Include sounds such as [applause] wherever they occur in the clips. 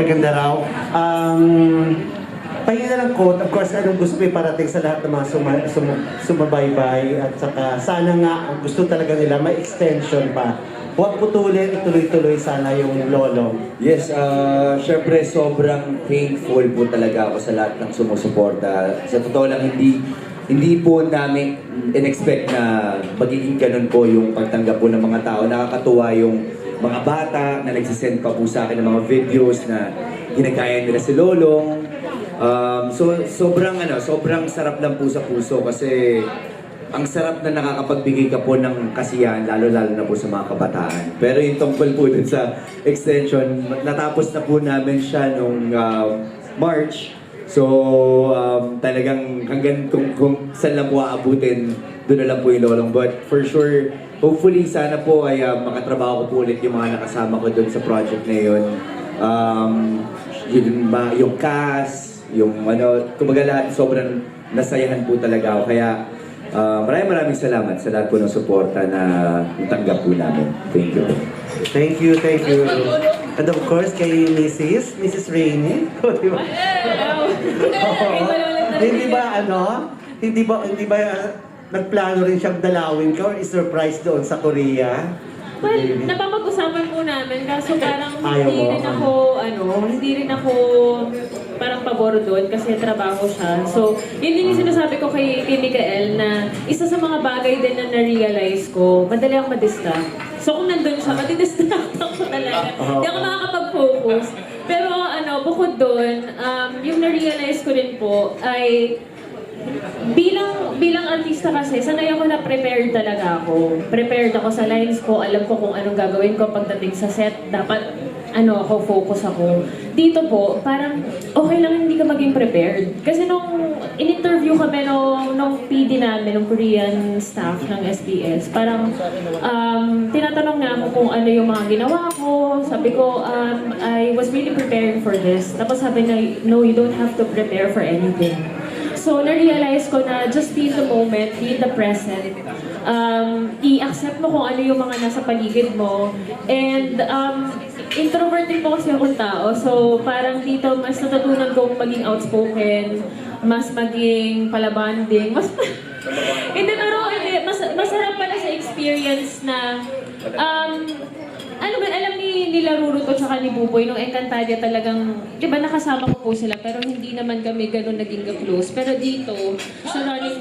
Maganda raw. Um, pahingi na lang quote, of course, anong gusto mo iparating sa lahat ng mga suma, suma, sumabaybay at saka sana nga, gusto talaga nila, may extension pa. Huwag putulin, ituloy-tuloy sana yung lolo. Yes, uh, syempre sobrang thankful po talaga ako sa lahat ng sumusuporta. Sa totoo lang, hindi hindi po namin in-expect na magiging ganun po yung pagtanggap po ng mga tao. Nakakatuwa yung mga bata na nagsisend pa po sa akin ng mga videos na ginagaya nila si Lolong. Um, so, sobrang ano, sobrang sarap lang po sa puso kasi ang sarap na nakakapagbigay ka po ng kasiyahan, lalo-lalo na po sa mga kabataan. Pero yung tungkol po dun sa extension, natapos na po namin siya nung um, March. So, um, talagang hanggang kung, kung saan lang po aabutin, doon na lang po yung lolong. But for sure, hopefully sana po ay uh, makatrabaho ko po ulit yung mga nakasama ko doon sa project na yun. Um, yun ba, yung cast, yung ano, kumbaga lahat sobrang nasayahan po talaga ako. Kaya uh, maraming maraming salamat sa lahat po ng suporta na natanggap po namin. Thank you. Thank you, thank you. And of course, kay Mrs. Mrs. Rainey. [laughs] Di ba? [laughs] Oo. Hindi ba ano? Hindi ba hindi ba uh, nagplano rin siyang dalawin ka or i-surprise doon sa Korea? Well, Maybe. napapag-usapan po namin kaso parang Ayaw hindi mo? rin ako, ano, hindi rin ako parang pabor doon kasi trabaho siya. So, yun din yung sinasabi ko kay, kay Mikael na isa sa mga bagay din na na-realize ko, madali akong madistract. So, kung nandun siya, madidistract ako talaga. Hindi ako makakapag-focus. Pero ano, bukod doon, um, yung na-realize ko rin po ay bilang bilang artista kasi, sanay ako na prepared talaga ako. Prepared ako sa lines ko, alam ko kung anong gagawin ko pagdating sa set. Dapat, ano ako, focus ako. Dito po, parang okay lang hindi ka maging prepared. Kasi nung in-interview kami nung, nung PD namin, nung Korean staff ng SBS, parang um, tinatanong na ako kung ano yung mga ginawa ko. Sabi ko, um, I was really preparing for this. Tapos sabi na, no, you don't have to prepare for anything. So, na-realize ko na just be in the moment, be in the present. Um, i-accept mo kung ano yung mga nasa paligid mo. And um, introvert din po kasi akong tao. So, parang dito, mas natutunan kong maging outspoken, mas maging palabanding, mas... [laughs] hindi, pero hindi, mas, masarap pala sa experience na alam ni nila Ruruto tsaka ni Buboy, nung Encantadia talagang, di ba nakasama ko po sila, pero hindi naman kami ganun naging ka-close. Pero dito, sa running...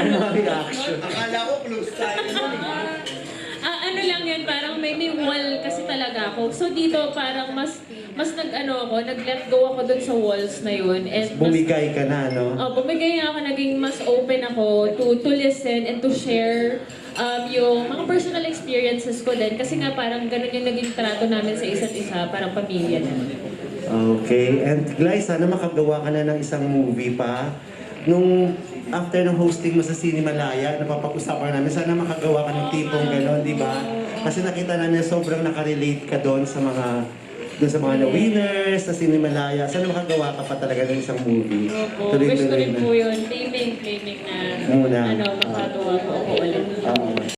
Ano ang reaction? Akala ko close tayo. Ano lang yun, parang may, may wall kasi talaga ako. So dito, parang mas, mas nag-ano ako, nag-let go ako dun sa walls na yun. And mas, Bumigay ka na, no? Oh, bumigay ako, naging mas open ako to to listen and to share um, yung mga personal experiences ko din. Kasi nga parang ganun yung naging trato namin sa isa't isa, parang pamilya na. Okay. And Glay, sana makagawa ka na ng isang movie pa. Nung after ng hosting mo sa Cinemalaya, napapag-usapan namin, sana makagawa ka ng tipong gano'n, di ba? Kasi nakita namin sobrang nakarelate ka doon sa mga doon sa mga na-winners, sa Cinemalaya. Sana makagawa ka pa talaga ng isang movie. Opo, wish ko rin na. po yun. Claiming, claiming na Muna. ano, makagawa po ako ulit. Oo.